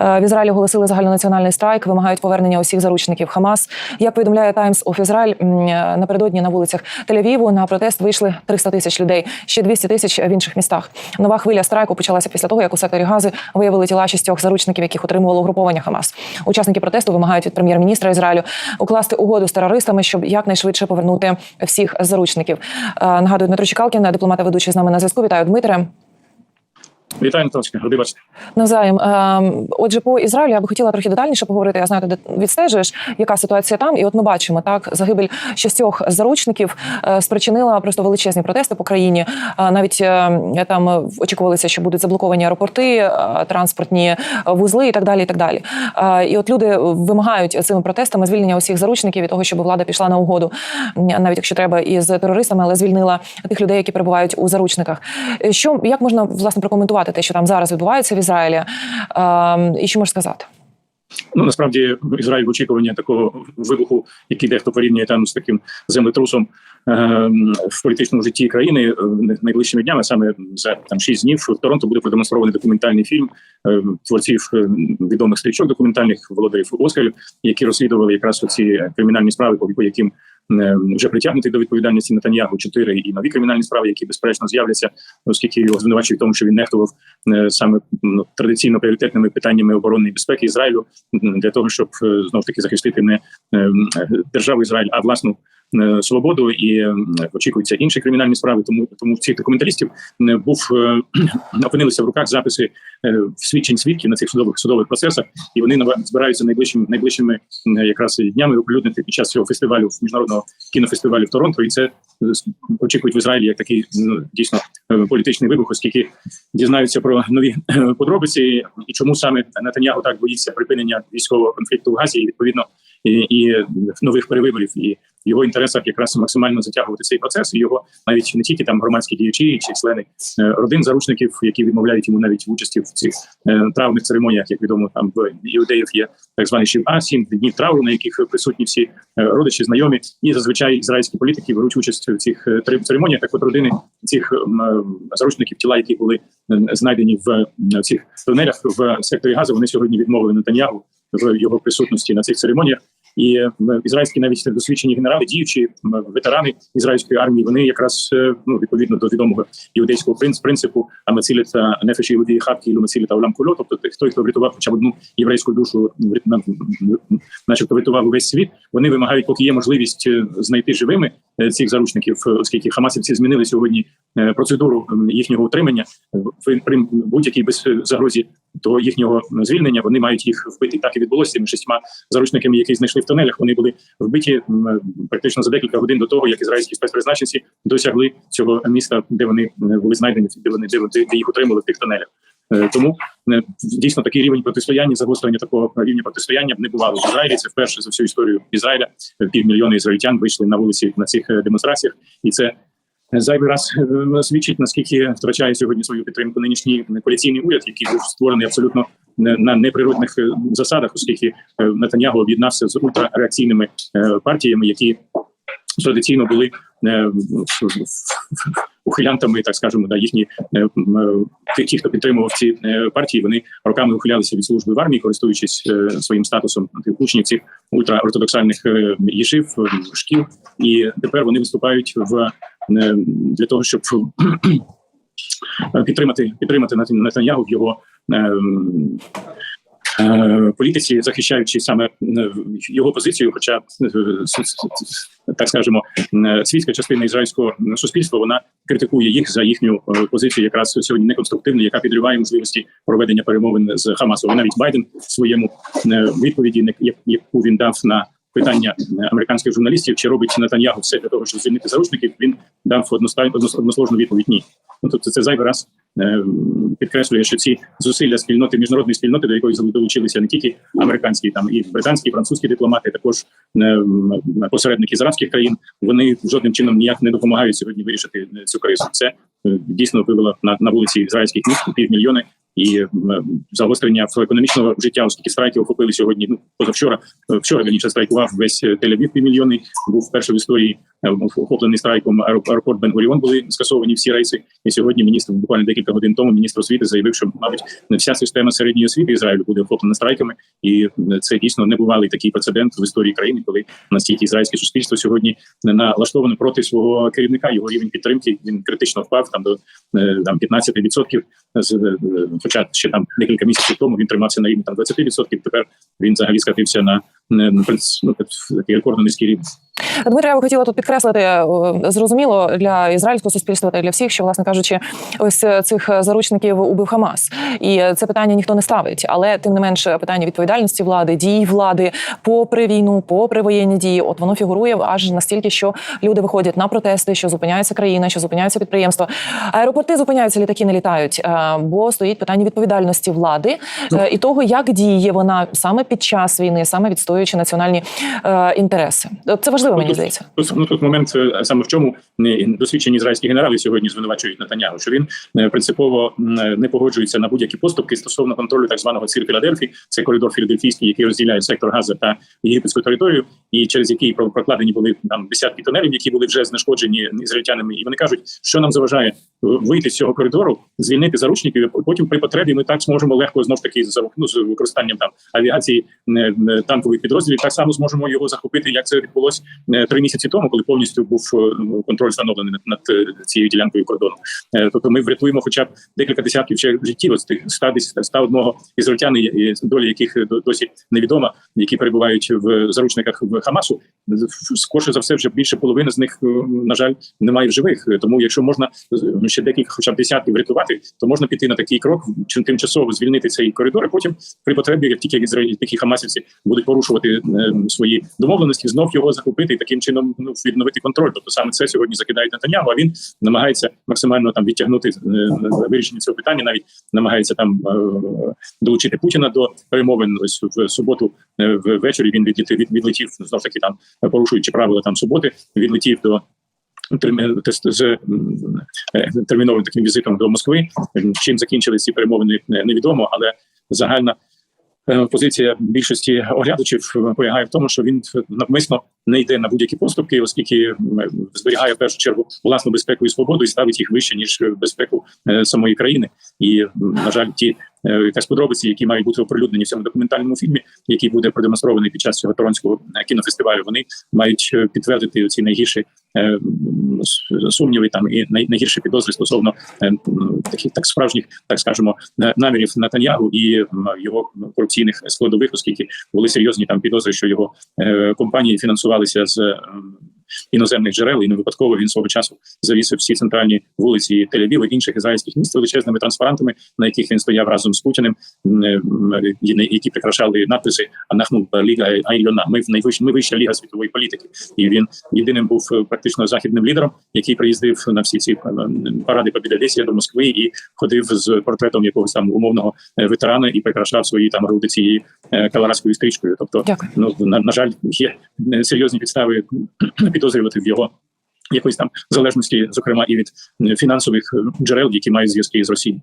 Е, В Ізраїлі оголосили загальнонаціональний страйк, вимагають повернення усіх заручників Хамас. Як повідомляє Times of Israel, е, напередодні на вулицях Тель-Авіву на протест вийшли 300 тисяч людей, ще 200 тисяч в інших містах. Нова хвиля страйку почалася після того, як у секторі Гази виявили тіла шістьох заручників, яких отримувало угруповання Хамас. Учасники протесту вимагають від прем'єр-міністра Ізраїлю укласти угоду з терористами, щоб якнайшвидше повернути всіх заручників. Е, Нагадую, Дмитро Чекалкін, дипломата ведучий з нами на зв'язку. Вітаю, Дмитре. Вітаю, Наталочка, ради бачити. Навзаєм. Ем, Отже, по Ізраїлю я би хотіла трохи детальніше поговорити. Я знаю, ти відстежуєш, яка ситуація там. І от ми бачимо, так загибель шістьох заручників е, спричинила просто величезні протести по країні. Е, Навіть е, там очікувалося, що будуть заблоковані аеропорти, транспортні вузли і так далі. І так далі. І от люди вимагають цими протестами звільнення усіх заручників і того, щоб влада пішла на угоду, навіть якщо треба із терористами, але звільнила тих людей, які перебувають у заручниках. Що як можна власне прокоментувати те, що там зараз відбувається в Ізраїлі, Ем, і що можеш сказати? Ну насправді Ізраїль в очікуванні такого вибуху, який дехто порівнює там з таким землетрусом е, в політичному житті країни е, найближчими днями, саме за там шість днів в Торонто буде продемонстрований документальний фільм е, творців е, відомих стрічок документальних володарів Оскарів, які розслідували якраз ці кримінальні справи, по яким вже притягнутий до відповідальності Натаньягу чотири і нові кримінальні справи, які безперечно з'являться, оскільки його звинувачують в тому, що він нехтував е, саме ну, традиційно пріоритетними питаннями оборонної безпеки Ізраїлю для того, щоб е, знов таки захистити не е, державу Ізраїль, а власну е, свободу і е, очікуються інші кримінальні справи. Тому тому цих документалістів е, був е, опинилися в руках записи е, свідчень свідків на цих судових судових процесах, і вони збираються найближчими найближчими е, якраз днями оприлюднити під час цього фестивалю міжнародного кінофестивалю в Торонто. І це е, очікують в Ізраїлі як такий дійсно е, політичний вибух, оскільки дізнаються про нові е, подробиці і чому саме Нетаньягу так боїться припинення військового конфлікту в Газі і відповідно і, і нових перевиборів і в його інтересах якраз максимально затягувати цей процес. І його навіть не тільки там громадські діячі чи члени е, родин заручників, які відмовляють йому навіть в участі в цих е, травних церемоніях, як відомо, там в іудеїв є так званий Шів-А, сім днів трауру, на яких присутні всі е, родичі, знайомі, і зазвичай ізраїльські політики беруть участь в цих церемоніях. Так от родини цих заручників, тіла, які були знайдені в цих тунелях в секторі Газу, вони сьогодні відмовили Нетаньягу в його присутності на цих церемоніях. І е, ізраїльські навіть досвідчені генерали, діючі ветерани ізраїльської армії, вони якраз е, ну відповідно до відомого іудейського принц- принципу амаціліта нефеші іудеї хатки ілю маціліта улам кульо, тобто той, хто врятував хоча б одну єврейську душу, начебто врятував увесь світ. Вони вимагають, поки є можливість е, знайти живими цих заручників, оскільки хамасівці змінили сьогодні процедуру їхнього утримання в при будь-якій без загрозі до їхнього звільнення. Вони мають їх вбити. Так і відбулося цими шістьма заручниками, які знайшли в тунелях. Вони були вбиті практично за декілька годин до того, як ізраїльські спецпризначенці досягли цього міста, де вони е, були знайдені, де вони де, де, їх утримали в тих тунелях. Е, Тому е, дійсно такий рівень протистояння, загострення такого рівня протистояння не бувало в Ізраїлі. Це вперше за всю історію Ізраїля. Півмільйона ізраїльтян вийшли на вулиці на цих демонстраціях, і це зайвий раз е, свідчить наскільки втрачає сьогодні свою підтримку. Нинішній коаліційний уряд, який був створений абсолютно на неприродних е, засадах, оскільки е, об'єднався з ультрареакційними партіями, які традиційно були ухилянтами, так скажемо, да їхні ті- хто підтримував ці партії, вони роками ухилялися від служби в армії, користуючись своїм статусом учнів цих ультраортодоксальних їшив, е, шкіл, і тепер вони виступають в для того, щоб підтримати підтримати Нет- Нетаньягу в його е, е, політиці, захищаючи саме е, його позицію. Хоча е, так скажемо, е, світська частина ізраїльського суспільства вона критикує їх за їхню е, позицію, якраз сьогодні неконструктивну, яка підриває можливості проведення перемовин з Хамасом. Навіть Байден в своєму е, відповіді, яку він дав на питання е, американських журналістів, чи робить Нетаньягу все для того, щоб звільнити заручників, він дав односложну відповідь. Ні, ну тобто це зайвий раз е, підкреслює, що ці зусилля спільноти міжнародної спільноти, до якої долучилися не тільки американські, там і британські, і французькі дипломати, також е, посередники з арабських країн. Вони жодним чином ніяк не допомагають сьогодні вирішити е, цю кризу. Це е, дійсно вивело на, на вулиці ізраїльських міст півмільйони і загострення в економічного життя, оскільки страйки охопили сьогодні. Ну позавчора е, вчора раніше страйкував весь Тель-Авів півмільйонний. Був вперше в історії е, охоплений страйком аероп- аеропорт Бен-Гуріон. Були скасовані всі рейси. І сьогодні міністр буквально декілька годин тому міністр освіти заявив, що мабуть не вся система середньої освіти Ізраїлю буде охоплена страйками, і е, це дійсно небувалий такий прецедент в історії країни, коли настільки ізраїльське суспільство сьогодні налаштовано проти свого керівника. Його рівень підтримки він критично впав там до е, там 15%. З, е, Хоча ще там декілька місяців тому він тримався на рівні там 20%, Тепер він взагалі скатився на ну, такий рекордно низький рівень. Дмитро, я би хотіла тут підкреслити е, зрозуміло для ізраїльського суспільства та для всіх, що власне кажучи, ось е, цих заручників убив Хамас, і е, це питання ніхто не ставить. Але тим не менше, питання відповідальності влади, дій влади, попри війну, попри воєнні дії, от воно фігурує аж настільки, що люди виходять на протести, що зупиняється країна, що зупиняються підприємства. Аеропорти зупиняються, літаки не літають. е, Бо стоїть питання відповідальності влади е, і того, як діє вона саме під час війни, саме відстоюючи національні інтереси. Це важливо, мені здається. Ну, тут момент саме в чому досвідчені ізраїльські генерали сьогодні звинувачують Натаняху, що він принципово не погоджується на будь-які поступки стосовно контролю так званого цір Філадельфії. Це коридор Філадельфійський, який розділяє сектор Газа та єгипетську територію, і через який прокладені були там десятки тунелів, які були вже знешкоджені ізраїльтянами. І вони кажуть, що нам заважає е, вийти з цього коридору, звільнити заручників. і Потім при потребі ми так зможемо легко знов таки за ну, з використанням там авіації е, танкових підрозділів. Так само зможемо його захопити, як це відбулось е, три місяці тому, коли повністю був е, контроль встановлений над, цією ділянкою кордону. Тобто ми врятуємо хоча б декілька десятків ще життів тих 100 десь 101 ізраїльтян, і- і доля яких е, до- досі невідома, які перебувають в заручниках в Хамасу. Скорше за все, вже більше половини з них, е, на жаль, немає в живих. Е, Тому, якщо можна е, ще декілька, хоча б десятків врятувати, то можна піти на такий крок, чи тимчасово звільнити цей коридор. і Потім, при потребі, як тільки ізраїль, такі хамасівці будуть порушувати е, свої домовленості, знов його захопити і таким чином ну, відновити контроль. Тобто саме це сьогодні закидають Нетаньягу, а він намагається максимально там відтягнути е, вирішення цього питання. Навіть намагається там е, долучити Путіна до перемовин. Ось в суботу е, ввечері він відлетів, відлетів знов таки там порушуючи правила там суботи, відлетів до. з е, терміновим таким візитом до Москви. Чим закінчились ці перемовини, невідомо, але загальна позиція більшості оглядачів е, полягає в тому, що він навмисно не йде на будь-які поступки, оскільки зберігає в першу чергу власну безпеку і свободу і ставить їх вище ніж безпеку е, самої країни. І на жаль, ті е, якась подробиці, які мають бути оприлюднені в цьому документальному фільмі, який буде продемонстрований під час цього торонського е, кінофестивалю, вони мають е, підтвердити ці найгірші сумніви там і най- найгірші підозри стосовно таких так справжніх, так скажемо, намірів Натаньягу і його корупційних складових, оскільки були серйозні там підозри, що його компанії фінансувалися з іноземних джерел, і не випадково він свого часу завісив всі центральні вулиці Тель-Авіва інших ізраїльських міст величезними транспарантами, на яких він стояв разом з Путіним, які прикрашали надписи «Анахну ліга Айльона». Ми в найвищ, ми вища ліга світової політики. І він єдиним був е, практично західним лідером, який приїздив на всі ці паради Побєдодесія до Москви і ходив з портретом якогось там умовного е, ветерана і прикрашав свої там груди цією е, стрічкою. Тобто, Дякую. ну на, на жаль, є серйозні підстави підозрювати в його якоїсь там залежності, зокрема і від е, фінансових е, джерел, які мають зв'язки з Росією.